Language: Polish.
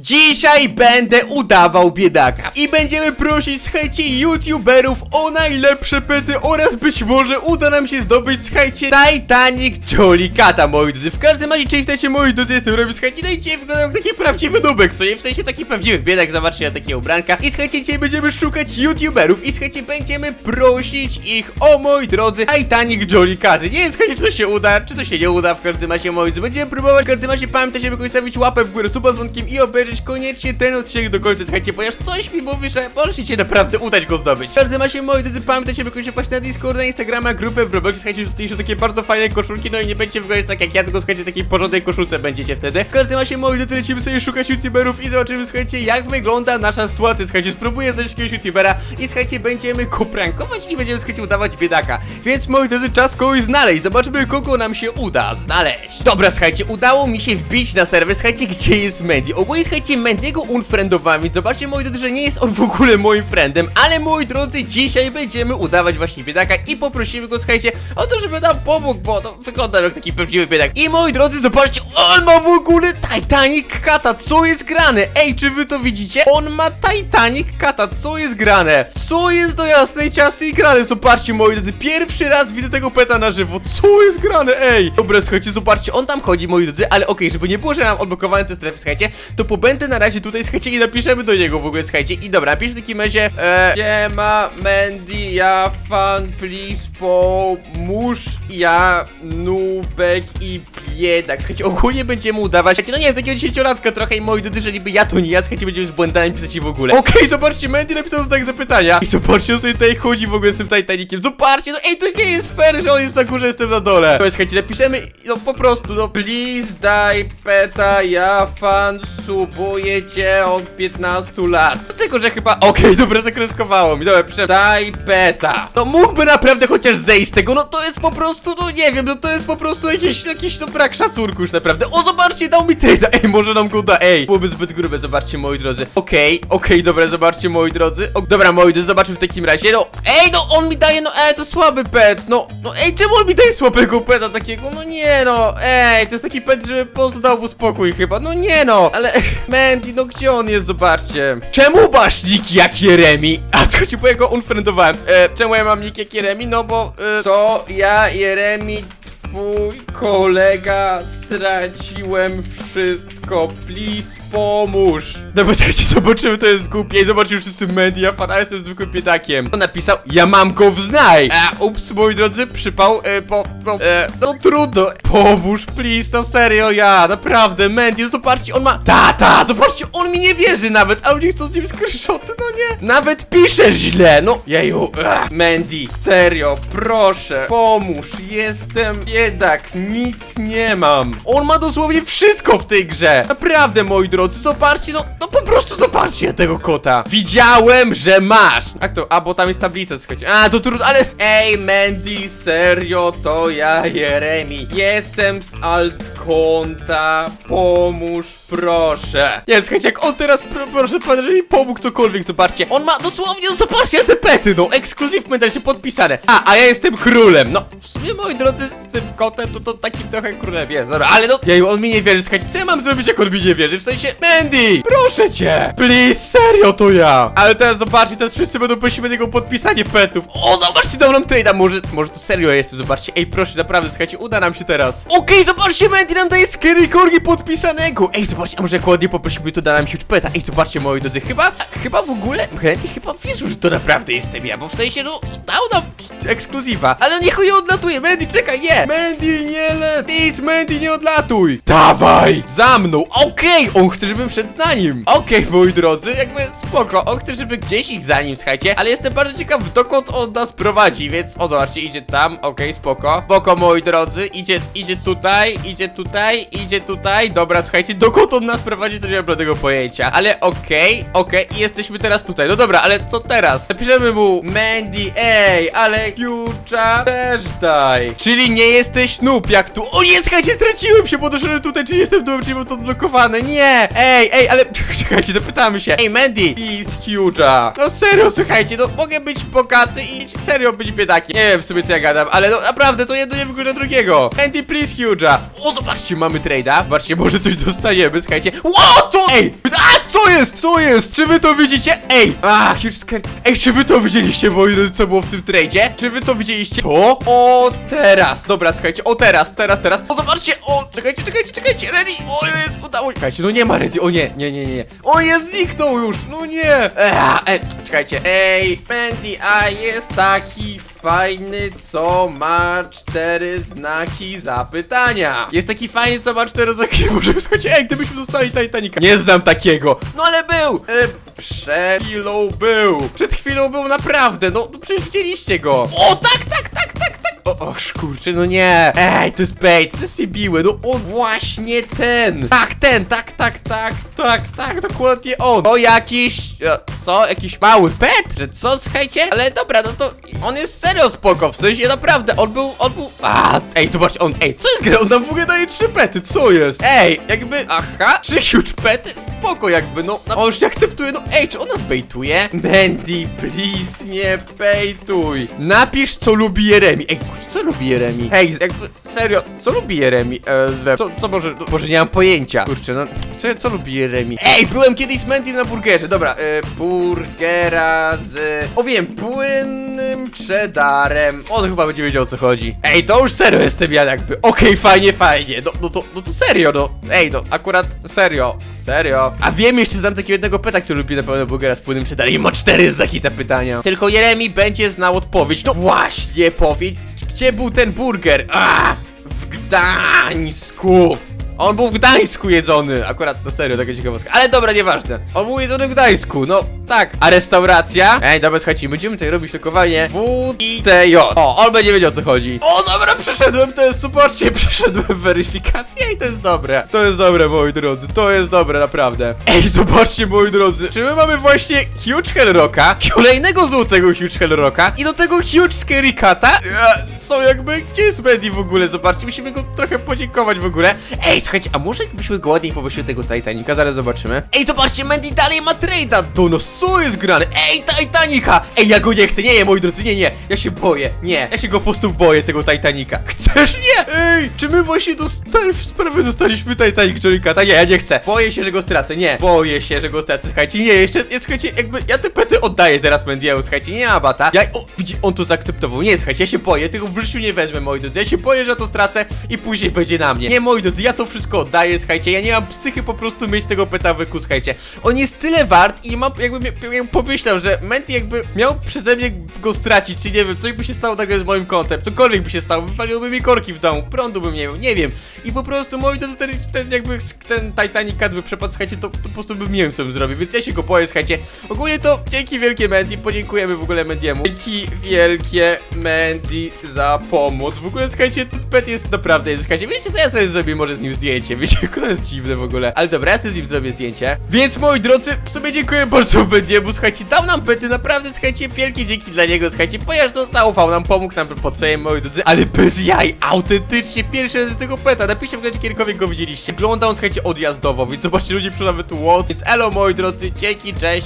Dzisiaj będę udawał biedaka i będziemy prosić, słuchajcie, youtuberów o najlepsze pety oraz być może uda nam się zdobyć, słuchajcie, Titanic Jolikata, moi drodzy. W każdym razie, czyli w moi drodzy, jestem robię, słuchajcie, no i dzisiaj wyglądam jak taki prawdziwy nubek, co nie? W sensie taki prawdziwy biedak, zobaczcie na takie ubranka. I słuchajcie, dzisiaj będziemy szukać youtuberów i słuchajcie, będziemy prosić ich o, moi drodzy, Titanic Jolikaty. Nie wiem, słuchajcie, czy to się uda, czy to się nie uda, w każdym razie, moi drodzy, będziemy próbować, w każdym razie pamiętajcie, żeby kogoś stawić łapę w górę, suba z dzwonkiem i obejrzeć koniecznie ten odcinek do końca, słuchajcie, ponieważ coś mi mówi, że możecie naprawdę udać go zdobyć. W każdym razie, moi drodzy, pamiętajcie, żeby koniecznie paść na Discord, na Instagrama, grupę w Robloxie, słuchajcie, tutaj są takie bardzo fajne koszulki, no i nie będziecie wyglądać tak jak ja, tylko słuchajcie, takiej porządnej koszulce będziecie wtedy. W każdym razie, moi drodzy, lecimy sobie szukać youtuberów i zobaczymy, słuchajcie, jak wygląda nasza sytuacja, słuchajcie, spróbuję znaleźć jakiegoś youtubera i słuchajcie, będziemy go prankować i będziemy, słuchajcie, udawać biedaka. Więc, moi drodzy, czas kogoś znaleźć, zobaczymy, kogo nam się uda znaleźć. Dobra, słuchajcie, udało mi się wbić na serwer, słuchajcie, gdzie jest Mandy. Ogólnie, słuchajcie, Mendiego unfriendowałem, więc zobaczcie, moi drodzy, że nie jest on w ogóle moim friendem, ale, moi drodzy, dzisiaj będziemy udawać właśnie biedaka i poprosimy go, słuchajcie, o to, żeby nam pomógł, bo to wygląda jak taki prawdziwy biedak. I, moi drodzy, zobaczcie, on ma w ogóle Titanic Kata, co jest grane? Ej, czy wy to widzicie? On ma Titanic Kata, co jest grane? Co jest do jasnej ciasnej grane? Zobaczcie, moi drodzy, pierwszy raz widzę tego peta na żywo, co jest grane? Ej! Dobra, słuchajcie, zobaczcie, on tam chodzi, moi drodzy, ale okej, żeby nie było, że mam odblokowane te strefy, słuchajcie, to pobędę na razie tutaj, słuchajcie, i napiszemy do niego w ogóle, słuchajcie, i dobra, napisz w takim razie, e, Siema, Mandy, ja fan, please, pomóż, ja, Nubek i biedak, słuchajcie, ogólnie będziemy udawać, słuchajcie, no nie wiem, takiego dziesięciolatka trochę i moi drodzy, że niby ja to nie ja, słuchajcie, będziemy z błędami pisać i w ogóle. Okej, zobaczcie, Mandy napisał znak zapytania i zobaczcie, on sobie tutaj chodzi w ogóle z tym Titanikiem, zobaczcie, no ej, to nie jest fair, że on jest na górze, jestem na dole. Dobra, słuchajcie, napiszemy, no po prostu, no, please daj peta, ja fan, subuję cię od 15 lat. Z tego, że chyba, okej, dobra, zakreskowało mi, dobra, piszę, daj peta. No mógłby naprawdę chociaż zejść z tego, no to jest po prostu, no nie wiem, no to jest po prostu jakiś, jakiś no brak szacunku już naprawdę. O, zobaczcie, dał mi trade'a, ej, może nam go da, ej. Byłoby zbyt grube, zobaczcie, moi drodzy. Okej, okej, dobra, zobaczcie, moi drodzy. O, dobra, moi drodzy, zobaczmy w takim razie, no, ej, no, on mi daje, no, ej, to słaby pet, no, no, ej, czemu on mi daje słabego peta takiego, no nie, no, ej, to jest taki pet, żeby po prostu dał mu spokój chyba, no nie, no, ale, Mandy, no, gdzie on jest, zobaczcie. Czemu masz nick jak Jeremi? A, to ci bo ja go unfriendowałem. E, czemu ja mam nick jak Jeremi? No, bo, e, to ja, Jeremi, twój kolega, straciłem wszystko, please pomóż. No bo słuchajcie, zobaczymy, to jest głupie i zobaczymy wszyscy media, fana, jestem zwykłym biedakiem. On napisał, ja mam go wznaj. A, ups, moi drodzy, przypał, e, po, po, e, no trudno. Pomóż, please, no serio, ja, naprawdę, Mandy, no zobaczcie, on ma, tata, zobaczcie, on mi nie wierzy nawet, a ludzie chcą z nim screenshoty, no nie. Nawet pisze źle, no, jeju, ach, Mandy, serio, proszę, pomóż, jestem biedak, nic nie mam. On ma dosłownie wszystko w tej grze. Naprawdę, moi drodzy, zobaczcie, no, no po prostu zobaczcie tego kota. Widziałem, że masz. Jak to? A, bo tam jest tablica, słuchajcie. A, to trudno, ale... Ej, Mandy, serio, to ja, Jeremi. Jestem z altkonta, pomóż, proszę. Nie, słuchajcie, jak on teraz, pro, proszę pana, że mi pomógł cokolwiek, zobaczcie. On ma dosłownie, no zobaczcie te pety, no, ekskluzyw mentalnie podpisane. A, a ja jestem królem, no. W sumie, moi drodzy, z tym kotem, to to taki trochę królem jest, dobra, ale no, jej, on mi nie wierzy, słuchajcie, co ja mam zrobić, jak on mi nie wierzy? W sensie, Mandy, proszę cię, please, serio, to ja. Ale teraz zobaczcie, teraz wszyscy będą prosić o niego podpisanie petów. O, zobaczcie, dał nam trade'a, może, może to serio jestem, zobaczcie, ej, proszę, naprawdę, słuchajcie, uda nam się teraz. Okej, zobaczcie, Mandy nam daje Scary Corgi podpisanego. Ej, zobaczcie, a może jak poprosimy, to da nam huge peta. Ej, zobaczcie, moi drodzy, chyba, chyba w ogóle, Mandy chyba wierzył, że to naprawdę jestem ja, bo w sensie, no, dał nam ekskluzywa. Ale niech on odlatuje, Mandy, czekaj, nie. Mandy, nie let. Please, Mandy, nie odlatuj. Dawaj, za mną. Okej, on chce, żebym szedł za nim. Okej, moi drodzy, jakby spoko. On chce, żeby gdzieś ich za nim, słuchajcie. Ale jestem bardzo ciekaw, dokąd on nas prowadzi, więc o, zobaczcie, idzie tam. Okej, spoko. Spoko, moi drodzy, idzie, idzie tutaj, idzie tutaj, idzie tutaj. Dobra, słuchajcie, dokąd on nas prowadzi, to nie mam żadnego pojęcia. Ale okej, okej, i jesteśmy teraz tutaj. No dobra, ale co teraz? Napiszemy mu Mandy, ej, ale Jucza też daj. Czyli nie jesteś noob, jak tu. O nie, słuchajcie, straciłem się, bo tutaj, czy jestem noob, czy mam to zablokowane, nie! Ej, ej, ale czekajcie, zapytamy się. Ej, Mandy, please, huge'a. No serio, słuchajcie, no mogę być bogaty i serio być biedakiem. Nie wiem w sumie co ja gadam, ale no naprawdę to jedno nie wygórza drugiego. Mandy, please, huge'a. O, zobaczcie, mamy trade'a. Zobaczcie, może coś dostaniemy, słuchajcie. What? Ej, a co jest? Co jest? Czy wy to widzicie? Ej, a, huge scare. Ej, czy wy to widzieliście, moi drodzy, co było w tym trade'zie? Czy wy to widzieliście? To? O, teraz. Dobra, słuchajcie, o teraz, teraz, teraz. O, zobaczcie, o, czekajcie, czekajcie, czekajcie, ready. O, jest, udało się. Czekajcie, no nie ma ready, o nie, nie, nie, nie. O, nie, zniknął już, no nie. Ech, e, czekajcie, ej, Mandy, a jest taki fajny, co ma cztery znaki zapytania. Jest taki fajny, co ma cztery znaki. Może słuchajcie, ej, gdybyśmy dostali Titanica. Nie znam takiego. No ale był. E, przed chwilą był. Przed chwilą był naprawdę. No, no przecież widzieliście go. O, tak, O, o, kurczę, no nie. Ej, to jest bait, to jest niebiłe. No on właśnie ten. Tak, ten, tak, tak, tak, tak, tak, dokładnie on. O, jakiś, e, co, jakiś mały pet? Że co, słuchajcie? Ale dobra, no to on jest serio spoko, w sensie naprawdę, on był, on był, a, ej, zobaczcie, on, ej, co jest gra? On nam w ogóle daje trzy pety, co jest? Ej, jakby, aha, trzy huge pety, spoko jakby, no, no on już nie akceptuje, no, ej, czy on nas bejtuje? Mandy, please, nie bejtuj. Napisz, co lubi Jeremi. Ej, co lubi Jeremi? Ej, jakby, serio, co lubi Jeremi? E, co, co może, może nie mam pojęcia. Kurczę, no, co, co lubi Jeremi? Ej, byłem kiedyś z Mandy na burgerze, dobra, e, burgera z, o wiem, płynnym cheddarem. On chyba będzie wiedział, o co chodzi. Ej, to już serio jestem ja jakby, okej, fajnie, fajnie, no, no to, no to serio, no, ej, no, akurat serio, serio. A wiem, jeszcze znam takiego jednego peta, który lubi na pewno burgera z płynnym cheddarem i ma cztery znaki zapytania. Tylko Jeremi będzie znał odpowiedź, no właśnie, powiedz, gdzie był ten burger? A, w Gdańsku. On był w Gdańsku jedzony. Akurat, no serio, taka ciekawostka. Ale dobra, nieważne. On był jedzony w Gdańsku, no tak. A restauracja? Ej, dobra, słuchajcie, będziemy tutaj robić lokowanie WTJ. O, on będzie wiedział o co chodzi. O, dobra, przeszedłem test, zobaczcie, przeszedłem weryfikację i to jest dobre. To jest dobre, moi drodzy, to jest dobre, naprawdę. Ej, zobaczcie, moi drodzy, czy my mamy właśnie Huge Hellrocka, kolejnego złotego Huge Hellrocka i do tego Huge Scary Cata? E, Co jakby, gdzie jest Mandy w ogóle? Zobaczcie, musimy go trochę podziękować w ogóle. Ej, słuchajcie, a może jakbyśmy go ładniej poprosił tego Titanica, zaraz zobaczymy. Ej, zobaczcie, Mandy dalej ma trade'a do nas, co jest grane? Ej, Titanica! Ej, ja go nie chcę, nie, nie, moi drodzy, nie, nie, ja się boję, nie, ja się go po prostu boję, tego Titanica. Chcesz? Nie! Ej, czy my właśnie dostali, w sprawie dostaliśmy Titanic Jolikata? Nie, ja nie chcę, boję się, że go stracę, nie, boję się, że go stracę, słuchajcie, nie, jeszcze, nie, słuchajcie, jakby, ja te pety oddaję teraz Mendiemu, słuchajcie, nie ma bata, ja, o, widzi, on to zaakceptował, nie, słuchajcie, ja się boję, tego w życiu nie wezmę, moi drodzy, ja się boję, że to stracę i później będzie na mnie. Nie, moi drodzy, ja to wszystko oddaję, słuchajcie, ja nie mam psychy po prostu mieć tego peta w wyku, słuchajcie, on jest tyle wart i mam, jakby, jakby pomyślał, że Menti jakby miał przeze mnie go stracić, czy nie wiem, coś by się stało nagle z moim kontem, cokolwiek by się stało, wypaliłoby mi korki w domu, prądu bym nie miał, nie wiem, i po prostu moi drodzy, ten, ten jakby ten Titanic Cat by przepadł, słuchajcie, to, to po prostu bym nie wiem, co bym zrobił, więc ja się go boję, słuchajcie, ogólnie to dzięki wielkie Mandy, podziękujemy w ogóle Mendiemu, dzięki wielkie Mandy za pomoc, w ogóle, słuchajcie, pet jest naprawdę, słuchajcie, wiecie co, ja sobie zrobię może z nim zdjęcie, wiecie, jak to jest dziwne w ogóle, ale dobra, ja sobie z nim zrobię zdjęcie, więc moi drodzy, w sobie dziękuję bardzo Mendiemu, słuchajcie, dał nam pety, naprawdę, słuchajcie, wielkie dzięki dla niego, słuchajcie, ponieważ to zaufał nam, pomógł nam potrzebie, moi drodzy, ale bez jaj, autentycznie, pierwszy raz tego peta, napiszcie w komentarzu, kiedykolwiek go widzieliście, wygląda on, słuchajcie, odjazdowo, więc zobaczcie, ludzie piszą nawet łot, więc elo, moi drodzy, dzięki, cześć,